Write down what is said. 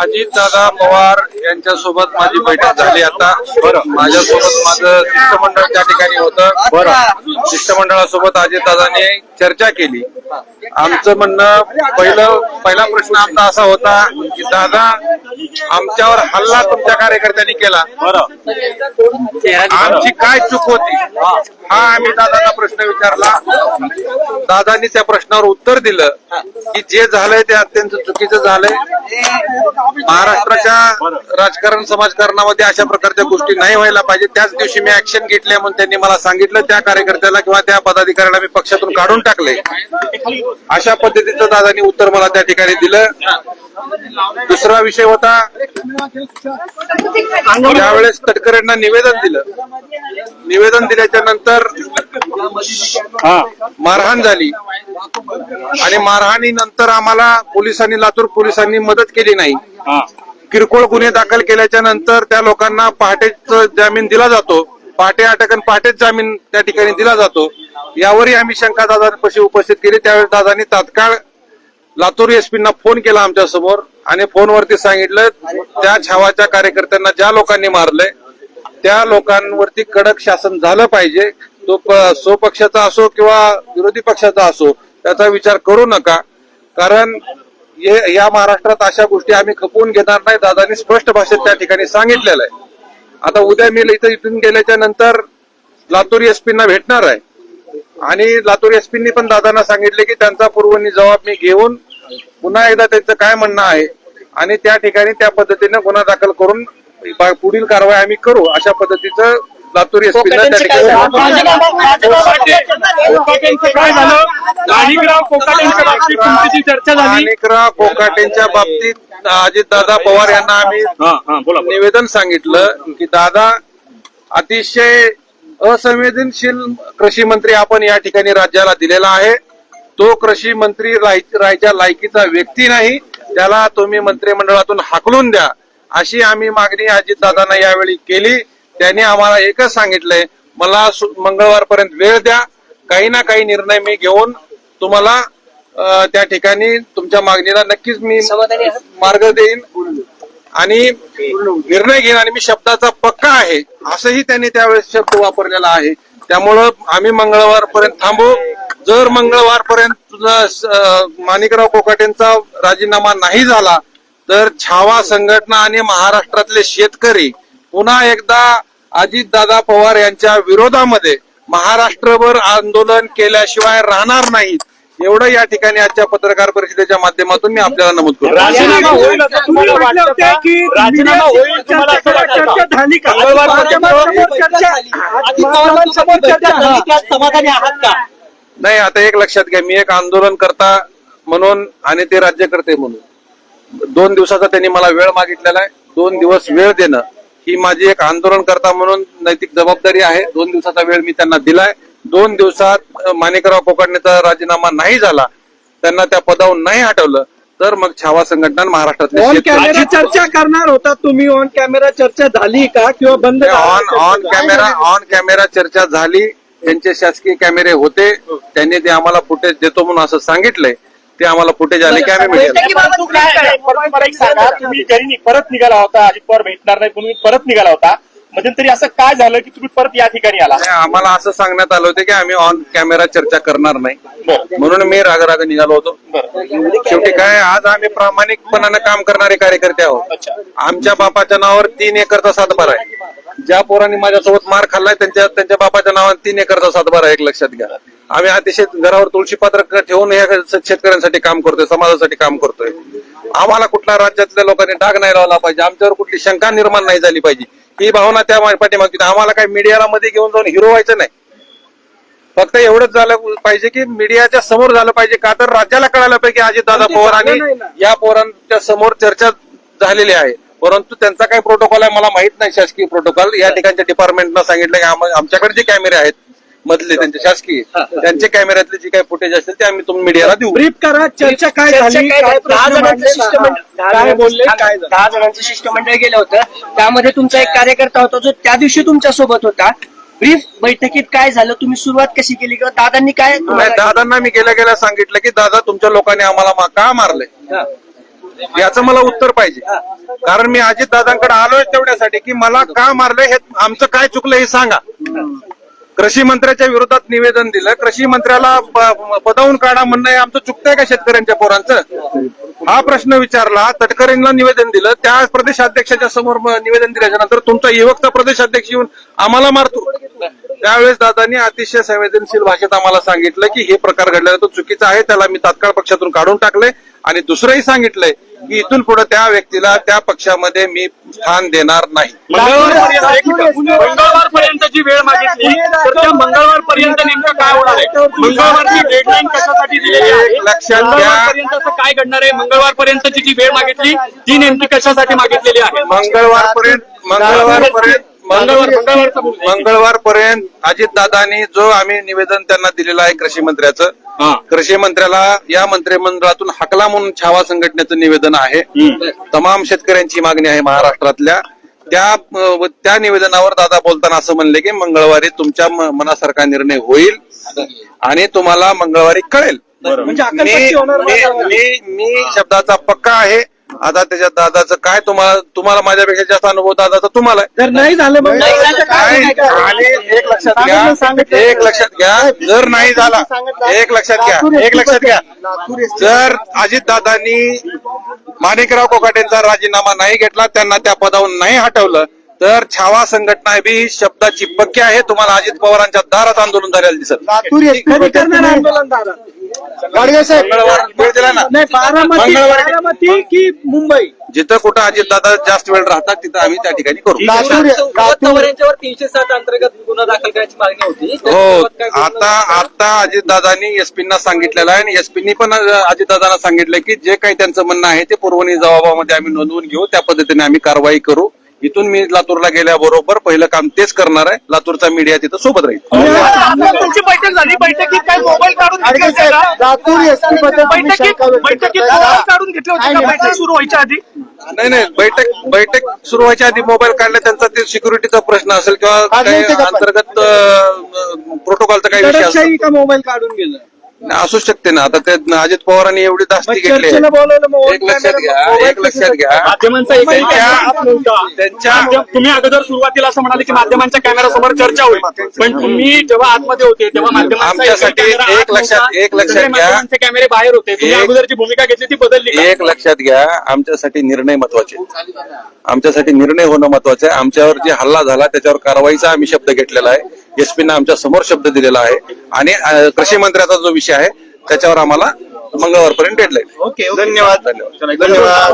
अजितदादा पवार यांच्यासोबत माझी बैठक झाली आता. माझ्यासोबत माझं शिष्टमंडळ त्या ठिकाणी होतं. बरं. शिष्टमंडळासोबत अजितदादांनी चर्चा केली. आमचं म्हणणं पहिलं पहिला प्रश्न आमचा असा होता की दादा आमच्यावर हल्ला तुमच्या कार्यकर्त्यांनी केला. बरं. आमची काय चूक होती? हा आम्ही दादांना प्रश्न विचारला. दादांनी त्या प्रश्नावर उत्तर दिलं की जे झालंय ते अत्यंत चुकीचं झालंय. महाराष्ट्राच्या राजकारण समाजकारणामध्ये अशा प्रकारच्या गोष्टी नाही व्हायला पाहिजे. त्याच दिवशी मी ऍक्शन घेतली म्हणून त्यांनी मला सांगितलं त्या कार्यकर्त्याला किंवा त्या पदाधिकाऱ्याला मी पक्षातून काढून टाकले. अशा पद्धतीचं दादांनी उत्तर मला त्या ठिकाणी दिलं. दुसरा विषय होता त्यावेळेस तटकरेंना निवेदन दिलं निवेदन दिल्याच्या नंतर मारहाण झाली. आणि मारहाणीनंतर आम्हाला पोलिसांनी लातूर पोलिसांनी मदत केली नाही. हा. किरकोळ गुन्हे दाखल केल्याच्यानंतर त्या लोकांना पहाटेच जामीन दिला जातो. पहाटे अटक आणि पहाटेच जामीन त्या ठिकाणी दिला जातो. यावरही आम्ही शंका दादांपाशी उपस्थित केली. त्यावेळी दादांनी तात्काळ लातूर एसपींना फोन केला आमच्यासमोर आणि फोनवरती सांगितलं त्या छावाच्या कार्यकर्त्यांना ज्या लोकांनी मारलंय त्या लोकांवरती कडक शासन झालं पाहिजे. तो प- स्वपक्षाचा असो किंवा विरोधी पक्षाचा असो त्याचा विचार करू नका. कारण हे- या महाराष्ट्रात अशा गोष्टी आम्ही खपवून घेणार नाही दादांनी स्पष्ट भाषेत त्या ठिकाणी सांगितलेलं आहे. आता उद्या मी इथं इथून गेल्याच्यानंतर लातूर एसपींना भेटणार आहे. आणि लातूर एसपींनी पण दादांना सांगितले की त्यांचा पूर्वनी जबाब मी घेऊन पुन्हा एकदा त्यांचं काय म्हणणं आहे आणि त्या ठिकाणी त्या पद्धतीने गुन्हा दाखल करून पुढील कारवाई आम्ही करू अशा पद्धतीचं लातूर काय झालं? माणिकराव कोकाटेंच्या बाबतीत अजितदादा पवार यांना आम्ही हा हा. निवेदन सांगितलं की दादा अतिशय असंवेदनशील कृषी मंत्री आपण या ठिकाणी राज्याला दिलेला आहे. तो कृषी मंत्री राय- राहायच्या लायकीचा व्यक्ती नाही. त्याला तुम्ही मंत्रिमंडळातून हाकलून द्या. अशी आम्ही मागणी अजितदादांना यावेळी केली. त्यांनी आम्हाला एकच सांगितलंय मला मंगळवारपर्यंत वेळ द्या. काही ना काही निर्णय मी घेऊन तुम्हाला त्या ठिकाणी तुमच्या मागणीला नक्कीच मी मार्ग देईन. आणि निर्णय घेईन आणि मी शब्दाचा पक्का आहे असंही त्यांनी त्यावेळेस शब्द वापरलेला आहे. त्यामुळं आम्ही मंगळवारपर्यंत थांबू. जर मंगळवारपर्यंत अं, माणिकराव कोकाटेंचा राजीनामा नाही झाला तर छावा संघटना आणि महाराष्ट्रातले शेतकरी पुन्हा एकदा अजितदादा पवार यांच्या विरोधामध्ये महाराष्ट्रभर आंदोलन केल्याशिवाय राहणार नाहीत. एवढं या ठिकाणी आजच्या पत्रकार परिषदेच्या माध्यमातून मी आपल्याला नमूद करतो. राजीनामा होईल असं तुम्हाला वाटतं का? राजीनामा होईल तुम्हाला असं वाटतं का? समाधानी आहात का? नाही आता एक लक्षात घ्या मी एक आंदोलन करता म्हणून आणि ते राज्यकर्ते म्हणून. दोन दिवसाचा त्यांनी मला वेळ मागितलेला आहे. दोन दिवस वेळ देणं ही माझी एक आंदोलन करता म्हणून नैतिक जबाबदारी आहे. दोन दिवसाचा वेळ मी त्यांना दिलाय. दोन दिवसात माणिकराव कोकाडणेचा राजीनामा नाही झाला त्यांना त्या पदावरून नाही हटवलं तर मग छावा संघटना आणि महाराष्ट्रातले ऑन शेतकरी- कॅमेरा चर्चा करणार होता तुम्ही. ऑन कॅमेरा चर्चा झाली का किंवा बंद on on camera on camera चर्चा झाली. त्यांचे शासकीय कॅमेरे होते. त्यांनी ते आम्हाला फुटेज देतो म्हणून असं सांगितलंय. ते आम्हाला फुटेज आले की आम्ही परत मला एक सांगा तुम्ही घरी परत निघाला होता अजित पवार भेटणार नाही तुम्ही परत निघाला होता मध्यंतरी असं काय झालं की तुम्ही परत या ठिकाणी आला? आम्हाला असं सांगण्यात आलं होतं की आम्ही ऑन कॅमेरा चर्चा करणार नाही. म्हणून मी राग राग निघालो होतो. शेवटी काय आज आम्ही प्रामाणिकपणानं काम करणारे कार्यकर्ते आहोत. अच्छा. आमच्या बापाच्या नावावर तीन एकरचा सातबार आहे. ज्या पोरांनी माझ्यासोबत मार खाल्लाय त्यांच्या त्यांच्या बापाच्या नावावर तीन एकरचा सातबार आहे एक लक्षात घ्या. आम्ही अतिशय घरावर तुळशी पात्र ठेवून या शेतकऱ्यांसाठी काम करतोय समाजासाठी काम करतोय. आम्हाला कुठल्या राज्यातल्या लोकांनी डाग नाही लावला पाहिजे आमच्यावर कुठली शंका निर्माण नाही झाली पाहिजे. ही भावना त्या पाठीमागची आम्हाला काही मीडियाला मध्ये घेऊन जाऊन हिरो व्हायचं नाही. फक्त एवढंच झालं पाहिजे की मीडियाच्या समोर झालं पाहिजे का तर राज्याला कळायला पाहिजे की अजितदादा पवार आणि या पोरांच्या समोर चर्चा झालेली आहे. परंतु त्यांचा काय प्रोटोकॉल आहे मला माहीत नाही शासकीय प्रोटोकॉल या ठिकाणच्या डिपार्टमेंटनं सांगितलं की आम- आमच्याकडे जे कॅमेरे आहेत मधले त्यांचे शासकीय. त्यांचे कॅमेऱ्यातले जे काही फुटेज असेल ते आम्ही तुम्ही मीडियाला देऊ. ब्रीफ करा चर्चा काय झाली काय काय झाली? दहा जणांचं? शिष्टमंडळ काय बोलले दहा जणांचं शिष्टमंडळ गेलं होतं. त्यामध्ये तुमचा एक कार्यकर्ता होता जो त्या दिवशी तुमच्यासोबत होता. ब्रीफ बैठकीत काय झालं? तुम्ही सुरुवात कशी केली किंवा दादांनी काय दादांना मी गेल्या गेल्या सांगितलं की दादा तुमच्या लोकांनी आम्हाला का मारले याचं मला उत्तर पाहिजे. कारण मी अजित दादांकडे आलोय तेवढ्यासाठी की मला का मारलंय? हे आमचं काय चुकलं हे सांगा. कृषी मंत्र्याच्या विरोधात निवेदन दिलं. कृषी मंत्र्याला पदावून काढा म्हणणं हे आमचं चुकतंय का शेतकऱ्यांच्या पोरांचं? हा प्रश्न विचारला. तटकरेंना निवेदन दिलं. त्या प्रदेशाध्यक्षाच्या समोर निवेदन दिल्याच्या नंतर तुमचा युवकचा प्रदेशाध्यक्ष येऊन आम्हाला मारतो. त्यावेळेस दादांनी अतिशय संवेदनशील भाषेत आम्हाला सांगितलं की हे प्रकार घडलेला तो चुकीचा आहे त्याला मी तात्काळ पक्षातून काढून टाकले आणि दुसरंही सांगितलंय की इथून पुढे त्या व्यक्तीला त्या पक्षामध्ये मी स्थान देणार नाही मंगळवार पर्यंतची वेळ मागितली तर त्या मंगळवार पर्यंत नेमकं काय होणार आहे मंगळवारची डेडलाईन कशासाठी दिलेली आहे लक्षात घ्या. काय घडणार आहे मंगळवार पर्यंतची जी वेळ मागितली ती नेमकी कशासाठी मागितलेली आहे मंगळवारपर्यंत मंगळवारपर्यंत मंगळवार बोलतोय. मंगळवारपर्यंत अजितदादांनी जो आम्ही निवेदन त्यांना दिलेलं आहे कृषी मंत्र्याचं हा. कृषी मंत्र्याला या मंत्रिमंडळातून हकला म्हणून छावा संघटनेचं निवेदन आहे. तमाम शेतकऱ्यांची मागणी आहे महाराष्ट्रातल्या. त्या त्या निवेदनावर दादा बोलताना असं म्हणले की मंगळवारी तुमच्या मनासारखा निर्णय होईल आणि तुम्हाला मंगळवारी कळेल. म्हणजे. मी मी शब्दाचा पक्का आहे. आता त्याच्यात दादाचं काय तुम्हाला तुम्हाला माझ्यापेक्षा जास्त अनुभव दादाचा तुम्हाला आहे. जर नाही झालं मग नाही झालं काय काय करायचं? आणि एक लक्षात घ्या. एक लक्षात घ्या. जर नाही झाला एक लक्षात घ्या. एक लक्षात घ्या. जर अजितदादांनी माणिकराव कोकाटेंचा राजीनामा नाही घेतला त्यांना त्या पदावरून नाही हटवलं तर छावा संघटना बी शब्दाची पक्की आहे. तुम्हाला अजित पवारांच्या दारात आंदोलन झालेलं दिसत. कधी करणार आंदोलन दादा मंगळवार वेळ दिला ना? नाही बारामती मंगळवारी बारामती की मुंबई? जिथं कुठं अजितदादा जास्त वेळ राहतात तिथं आम्ही त्या ठिकाणी करू. यांच्यावर तीनशे सात अंतर्गत गुन्हा दाखल करायची मागणी होती. हो आता आता अजितदादांनी एसपींना सांगितलेलं आहे आणि एसपींनी पण अजितदादांना सांगितलं की जे काही त्यांचं म्हणणं आहे ते पुरवणी जबाबामध्ये आम्ही नोंदवून घेऊ. त्या पद्धतीने आम्ही कारवाई करू. इथून मी लातूरला गेल्याबरोबर पहिलं काम तेच करणार आहे. लातूरचा मीडिया तिथं सोबत राहील. तुमची बैठक झाली. बैठकीत काय मोबाईल काढून घेतले होते का? बैठकीत बैठकीत मोबाईल काढून घेतले होते का? बैठक सुरू व्हायच्या आधी? नाही नाही बैठक बैठक सुरू व्हायच्या आधी मोबाईल काढला त्यांचा ते सिक्युरिटीचा प्रश्न असेल किंवा काही अंतर्गत प्रोटोकॉलचा काही विषय असेल. दडपशाही का मोबाईल काढून गेलं? नाही, असू शकते ना. आता ते अजित पवारांनी एवढी दास्ती घेतली चर्चेला आहे. बोलवलं मग एक लक्षात घ्या एक लक्षात घ्या. माध्यमांचा त्यांच्या- कॅमेरा माध्यम- तुम्ही अगोदर सुरुवातीला असं म्हणाले की माध्यमांच्या कॅमेरासमोर चर्चा होईल. पण तुम्ही जेव्हा आतमध्ये होते तेव्हा माध्यमांचा आमच्यासाठी कॅमेरा एक लक्षात- नव्हता. एक लक्षात घ्या. माध्यमांचे कॅमेरे बाहेर होते. तुम्ही एक- अगोदर जी भूमिका घेतली ती बदलली का? एक लक्षात घ्या आमच्यासाठी निर्णय महत्त्वाचे. आमच्यासाठी निर्णय होणं महत्वाचं आहे. आमच्यावर जे हल्ला झाला त्याच्यावर कारवाईचा आम्ही शब्द घेतलेला आहे. एसपीनं आमच्यासमोर शब्द दिलेला आहे. आणि कृषी मंत्र्याचा जो विषय आहे त्याच्यावर आम्हाला मंगळवारपर्यंत डेडलाईन ओके धन्यवाद. धन्यवाद. धन्यवाद.